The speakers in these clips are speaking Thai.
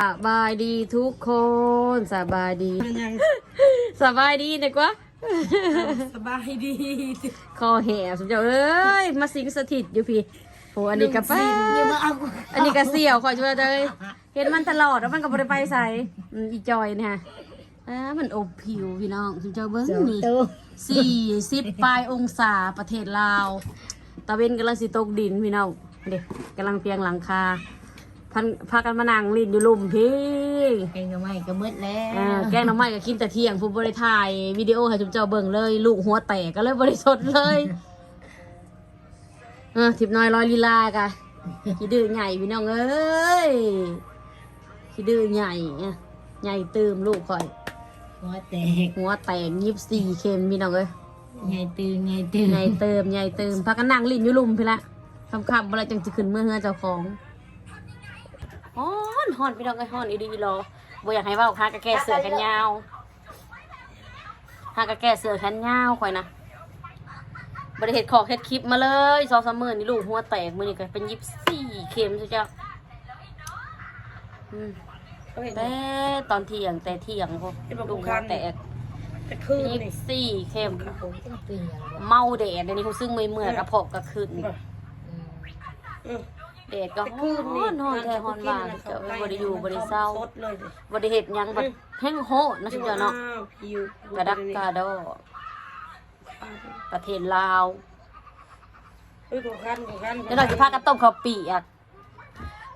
สบายดีทุกคนสบายดีมันยังสบายดีนะกว่าสบายดีคอแหบสุดยอดเอ้ยมาสิงสถิตอยู่พี่โหอันนี้กับป้าอันนี้ก็เสี่ยวขอช่วยเลยเห็นมันตลอดแล้วมันก็บริไปใส่อืมอีจอยเนี่ยอ่ามันอบผิวพี่น้องสุดยอดเบิ้งนี่สี่สิบปลายองศาประเทศลาวตะเวนกำลังสิตกดินพี่น้องเด็กกำลังเพียงหลังคา พันพากันมานั่งลินอยู่ลุ่มพี่เองก็ไม่ก็มืดแล้วอ่าแกงหน้ำไม้ก็กินแต่เที่ยงผู้บริถ่ายวิดีโอให้จุ๊บเจ้าเบิ่งเลย ลูกหัวแตกก็เลยบริสดเลยเออทิพน้อยลอยลีลากะขี้ดื้อใหญ่พี่น้องเอ้ยขี้ดื้อใหญ่อะใหญ่ตืมลูกข่อย หัวแตกหัวแตกยิบสี่เข็มพี่น้องเอ้ย ไงตื่นไงตื่น ใหญ่เติมใหญ่เติมพากันนั่งลิ้นอยู่ลุ่มพี่ละคำคำอะไรจังจะขึ้นเมื่อเฮือเจ้าของ ฮ้อนฮ้อนพี่น้องเอ้ยฮ้อนอีดีรอบ่อยากให้เว่าหากะแก่เสือกันยาวหากะแก่เสือกันยาวข่อยนะบริเหตุขอเฮ็ดคลิปมาเลยสองสามหมื่นนี่ลูกหัวแตกมือนี่ก็เป็นยิบสี่เข็มสุดจ้าอืมแต่ตอนเที่ยงแต่เที่ยงพวกลูกหัวแตกจะคืนยิบนี่สี่เข็มผมต้องตื่นอย่างเมาแดดเดี๋ยวนี้เขาซึ่งไม่เมื่อยกระเพาะกระขึ้นอืม แดดก็ฮ้อนฮอนแท้ฮอนว่าจะบริอยู่บริเศร้าสดเลยดิบริเหตุยังบัดแห้งโหดนะสุดยอดเนาะอ้วผิวกระดักกระดอประเทศลาวเฮ้ยกูคันกูคันแล้วเราจะพากันต้มข้าวเปียก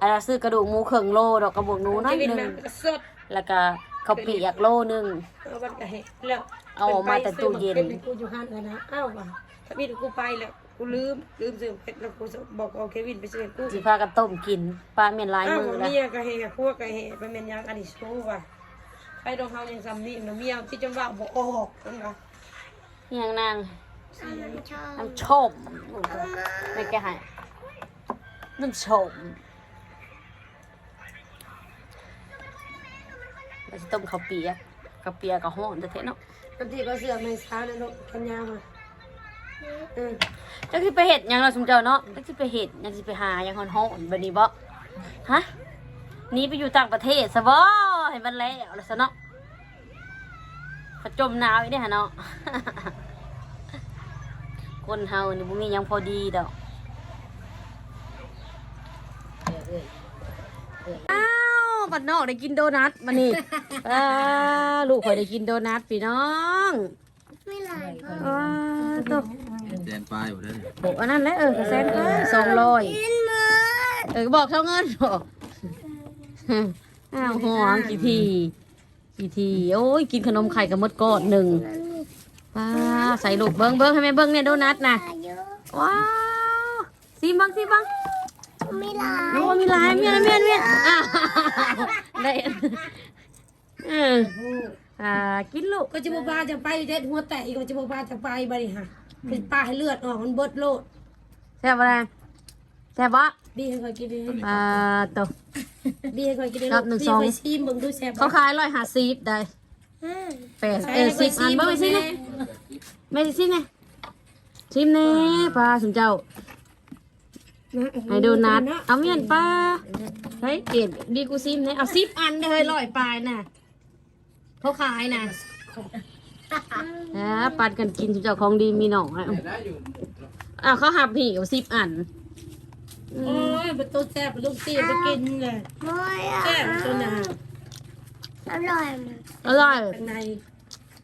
อันนั้นซื้อกระดูกหมูเข่งโลดอกกระบอกหนูน้อยหนึ่งสดแล้วก็ข้าวเปียกโลหนึ่งเอาบันกะเห็ดแล้วเอาออกมาแต่ตู้เย็นป็กูอยู่ห้านเลยนะอ้าวว่ะถ้าพี่กูไปแล้ว กูลืมลืมซื้อเผ็ดแล้วกูบอกเอาเควินไปซื้อกูสิพากันต้มกินปลาเมียนลายอ้าวมือแล้วเมียกะเฮกะพวกกะเฮไปเมียนยังอดิโชว่ะไปดองเฮายังซ้ำนี่นะเมียที่จำว่าบอกออกนั่นว่ะนี่ยังนางน้ำชมไม่แกใหายน้ำชมเราจะต้มข้าวเปียกข้าวเปียกกับห้อนจะเทเนาะบางทีก็เสือไม่ช้านะลูกกันยาวมา อืมจักสิไปเห็ดหยังเราะสมเจ้าเนาะจักสิไปเห็ดยังสิไปหาหยังฮ้อนๆบัดนี้บ่ฮะหนี่ไปอยู่ต่างประเทศซะบ่ให้มันแล้วแล้วซะเนาะเขาจมหนาวอีเด้อหั่นเนาะ คนเฮานี่บ่มีหยังพอดีดอก อ้าวบัดนอกได้กินโดนัทมานี่ อ้าลูกข่อยได้กินโดนัทพี่น้องไม่ไรอ้าวตก แดนปลายอยู่นั่นบอกอันนั้นแหละเออกระแสนไปสองร้อยเออบอกเท่าเงินบอกอ้าวห่วงกี่ทีกี่ทีโอ้ยกินขนมไข่กับมดก้อนหนึ่งป้าใส่ลูกเบิ้งเบิ้งให้แม่เบิ้งเนี่ยโดนัทนะว้าวซีบังซีบังมีลายโอ้มีลายเมียนเมียนเมียนอ้าวได้เอออ่ากินลูกก็จะบอกว่าจะไปเด็ดหัวแตกอีกก็จะบอกว่าจะไปบริหาร คือปลาให้เลือดออกมันเบิดโลดแซ่บอะไรแซ่บวะดีให้คอยกินดีอ่าตัวดีให้คอยกินดีครับหนึ่งสองดีไปชิมเบิ่งดูแซ่บเขาขายร้อยห้าสิบได้แปดเออสิบอันเบิ้งไปสิเนี่ยไม่สิสิเนี่ยชิมเน่ปลาสมเจ้าให้โดนัทเอาเมียนปลาเฮ้ยเกดดีกูซิมเนี่ยเอาสิบอันได้เลยร้อยปลายน่ะเขาขายน่ะ อ่าปันกันกินสมเจ้าของดีมีหน่องอะอะเขาหับหี่เอาสิบอันโอ้ยเป็นตัวแซ่บเป็นลูกตีไปกินเลยแซ่บตัวหนาอร่อยข้างใน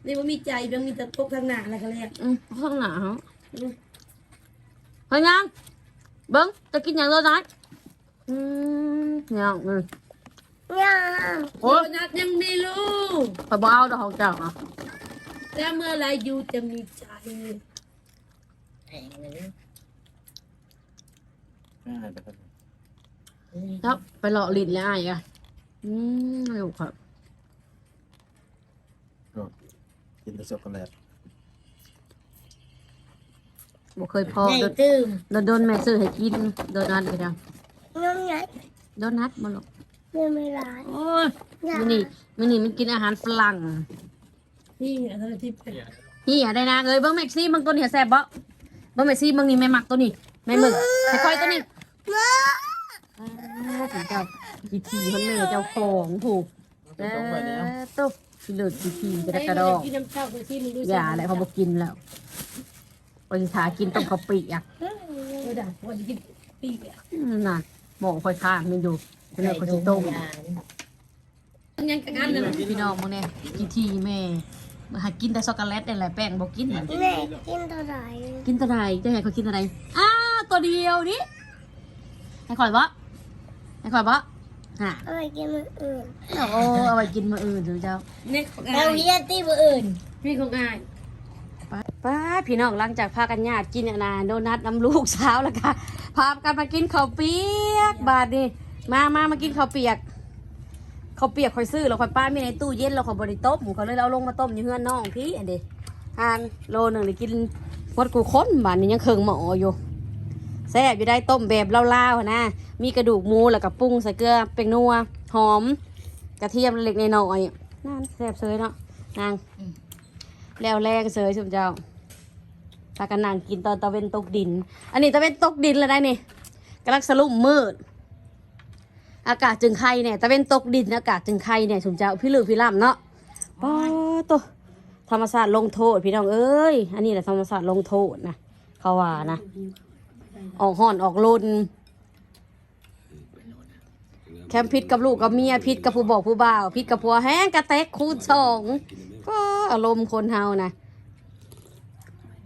นี่ว่ามีใจเพียงมีแต่ตกทางหน้าอะไรกันแรกอืมข้างหนาเขาเฮ้ยยังเบิ้งจะกินอย่างไรนัดอืมยังอืมโอ้นัดยังไม่รู้ไปบ้เอาดอกของเจ้าอะ แต่เมื่อไรอยู่จะมีใจครับ ไปหล่อลิ้นแล้วไอ้อะอืมเร็วครับ กินแต่ช็อกโกแลตบ่เคยพอไงโดนตื่นโดนโดนแม่ซื้อให้กิน โดนัทไปจังน้องไงโดนัทมาหรอกเรื่องไม่ร้ายโอ้ยมินี่มินี่มันกินอาหารฝรั่ง นี่อะไรที่เป็นนี่อย่าได้นะเอ้ยเบิ้งแม็กซี่เบิ้งตัวนี้แซ่บบ่เบิ้งแม็กซี่เบิ้งนี่แม่หมักตัวนี้แม่หมึกให้ค่อยตัวนี้เมื่อถึงเจ้ากีทีคนแม่เจ้าของผูกเออตุ๊บสิเลิกกีทีจะได้กระดอกกินน้ำเต้าไปที่มึงดูอย่าอะไรเขาบอกกินแล้วปฏิทากินต้มข้าวปีอะเออด่าวันกินปีกอะอืมน่ะบอกคอยข้างมันอยู่เป็นเรื่องคนที่ต้มยังกันนั่นเลยพี่น้องมึงเนี่ยกีทีแม่มา หากินแต่ช็อกโกแลตนี่แหละแป้งบอกกินแม่กินเท่าไหร่กินตัวไหนจะให้เขากินอะไรอ้าตัวเดียวนี่ให้ข่อยบ่ให้ข่อยบ่ฮะเอาไปกินมื้ออื่นโอ้เอาไปกินมื้ออื่นถึงเจ้าเนี่ยของเราง่ายเฮียตีบ่อื่นนี่ของง่ายป้าพี่น้องหลังจากพากันญาติกินอันนาโดนัทน้ำลูกเช้าแล้วค่ะพากันมากินข้าวเปียกบาดนี่มามามากินข้าวเปียก ขาเปียกคอยซื้อแล้วคอยป้ามีในตู้เย็นเราคอยบริต้มเขาเลยเอาลงมาต้มอยู่เฮือนน้องพี่อันเดีทานโลหนึ่งได้กินหมดกูค้นบาดนี้ยังเคืองหมออยู่แซ่บอยู่ได้ต้มแบบเล่าๆนะ มีกระดูกหมูแล้วก็ปรุงใส่เกลือเป็นนัวหอม กระเทียมเล็กใน้อยนั่นแซ่บเสยเนาะนางแล้วแรกเสยสมเจ้าพากันนั่งกินตอนตะเวนตกดิน อันนี้ตะเวนตกดินแล้วได้นี่กำลังสลุ่มมืด อากาศจึงไข่เนี่ยตะเวนตกดินอากาศจึงไข่เนี่ยสมเจ้าพี่ลือพี่ล่ำเนาะป้าตัวธรรมศาสตร์ลงโทษพี่น้องเอ้ย อันนี้แหละธรรมศาสตร์ลงโทษนะเขาว่านะ ออกห่อนออกลนแคมพิษกับลูกกับเมียพิษกับผู้บอกผู้บ่าวพิษกับผัวแห้งกระแตกคูณสองก็อารมณ์คนเฮานะ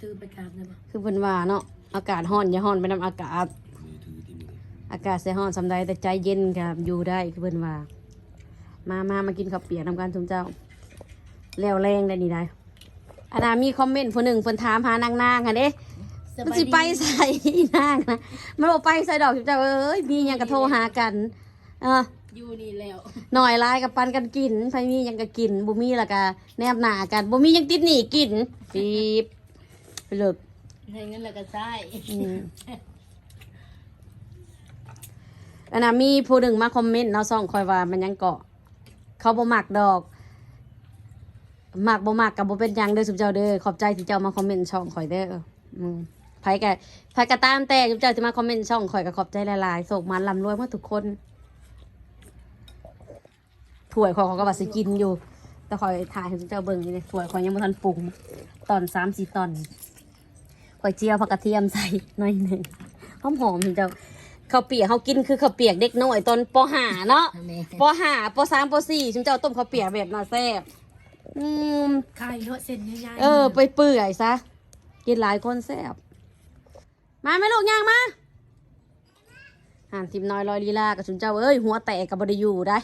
ถือไปกราบนะบ่คือเพิ่นว่าเนาะอากาศร้อนอย่าร้อนไปนำอากาศ อากาศใส่ร้อนสำใดแต่ใจเย็นครับอยู่ได้คือเพิ่นว่า มามามากินข้าวเปียกนำกันทุมเจ้า แล้วแรงได้นี่ได้อันนามีคอมเมนต์ผู้หนึ่งเพิ่นถามหานางนางค่ะเด้มันสิไปใส่นางนะมันบอกไปใส่ดอกทุมเจ้าเอ้ยมีหยังกระโทรหากัน เอออยู่นี่แล้วหน่อยลายกับปันกันกินไฟมีหยังก็กินบ่มีและก็แนบหน้ากันบ่มีหยังติดหนีกินปีบไปเลิกให้เงินแล้วก็ใช้ อันน่ะมีผู้หนึ่งมาคอมเมนต์เนาะซ่องคอยว่ามันยังเกาะ เขาบ่มักดอกมักบ่มักกับบ่เป็นหยังเด้อสุบเจ้าเด้อขอบใจที่เจ้ามาคอมเมนต์ช่องข่อยเด้ออืมไผกะไผกะตามแต่สุบเจ้าที่มาคอมเมนต์ช่องข่อยก็ขอบใจหลายๆส่งมันลำรวยมาทุกคนถ้วยข่อยเขาก็ว่าสิกินอยู่ แต่ข่อยถ่ายให้สุบเจ้าเบิ่งอยู่เลยถ้วยข่อยยังบ่ทันปรุงตอน3-4ตอนก๋วยเจียวผักกระเทียมใส่หน่อยหนึ่งหอมหอมๆเจ้า ข้าวเปียกเขากินคือข้าวเปียกเด็กน้อยตอนปห้าเนาะแม่ปห้าปสามปสี่ชิมเจ้าต้มข้าวเปียกแบบน่าแซ่บอืมไข่เนาะเส้นใหญ่ๆเออ ไปเปื่อยซะกินหลายคนแซ่บมาไหมลูกย่างมาห่านทิมน้อยลอยลีลากับชุนเจ้าเอ้ยหัวแตกกับบไดอยู่ได้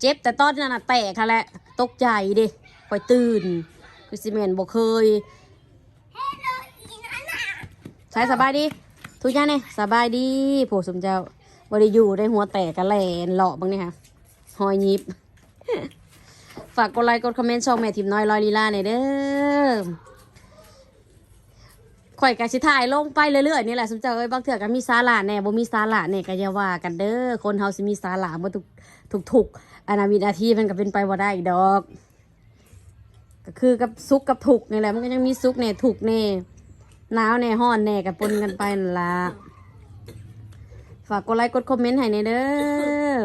เจ็บแต่ตอนนั้นน่ะแตกค่ะแหละตกใจเดิคอยตื่นคือซีเมนบอกเคยใช้สบายดี ทุกอย่างเนี่ยสบายดีผู้สมเจ้าบริอยู่ได้หัวแตกกระแลนเลาะบ้างเนี่ยค่ะหอยยิบ ฝากกดไลค์กดคอมเมนต์ช่องแม่ทิมน้อยลอยลีลาหน่อยเด้อข่อยกะสิถ่ายลงไปเรื่อยๆนี่แหละสมเจ้าเอ้ยบางเถื่อก็มีสาระแน่บ่มีสาระแหน่ก็อย่าว่ากันเด้อคนเฮาสิมีสาระบ่ทุกทุกทุกอนาวินาทีมันก็เป็นไปบ่ได้ดอก ก็คือกับซุกกับถูกนี่แหละมันก็ยังมีซุกแหน่ถูกแหน่ หนาวแน่ห้อนแน่กับปนกันไปนั่นละฝากกดไลค์กดคอมเมนต์ให้ในเด้อ